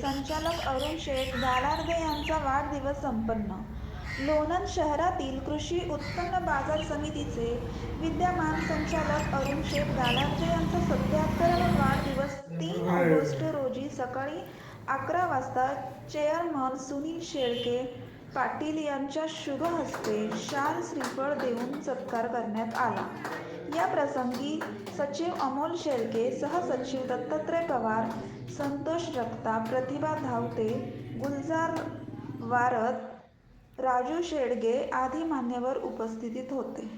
संचालक अरुण शेठ गालार्दे यांचा वाढदिवस संपन्न. लोणंद शहरातील कृषी उत्पन्न बाजार समितीचे विद्यमान संचालक अरुण शेठ गालार्दे यांचा सत्याहत्तरावा वाढदिवस तीन ऑगस्ट रोजी सकाळी अकरा वाजता चेअरमन सुनील शेळके पाटील यांच्या शुभ हस्ते शाल श्रीफळ देऊन सत्कार करण्यात आला. या प्रसंगी सचिव अमोल शेळके सहसचिव दत्तात्रय पवार संतोष जगताप प्रतिभा धावते गुलजार वारद राजू शेडगे आदी मान्यवर उपस्थितीत होते.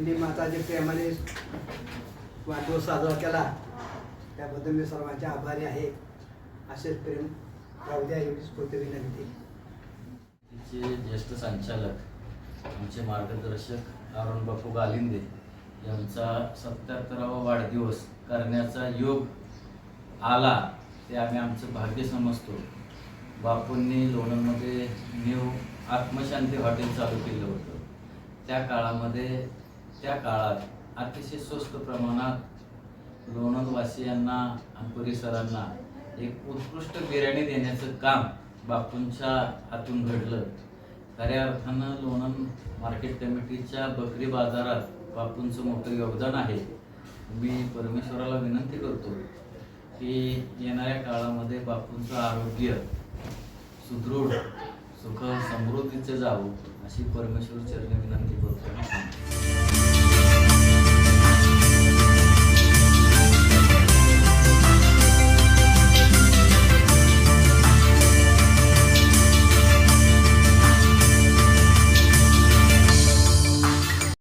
त्यांनी माताच्या प्रेमाने वाढदिवस साजरा केला. त्याबद्दल मी सर्वांचे आभारी आहे. असेच प्रेम राहू द्या एवढीच विनंती. तिचे ज्येष्ठ संचालक आमचे मार्गदर्शक अरुण बापू गालिंदे यांचा सत्याहत्तरावा वाढदिवस करण्याचा योग आला ते आम्ही आमचं भाग्य समजतो. बापूंनी लोणंदमध्ये न्यू आत्मशांती हॉटेल चालू केलं होतं. त्या काळामध्ये त्या काळात अतिशय स्वस्त प्रमाणात लोणंदवासियांना आणि परिसरांना एक उत्कृष्ट बिर्याणी देण्याचं काम बापूंच्या हातून घडलं. खऱ्या अर्थानं लोणंद मार्केट कमिटीच्या बकरी बाजारात बापूंचं मोठं योगदान आहे. मी परमेश्वराला विनंती करतो की येणाऱ्या काळामध्ये बापूंचं आरोग्य सुदृढ सुख समृद्धीचं जावं अशी परमेश्वर चरणी विनंती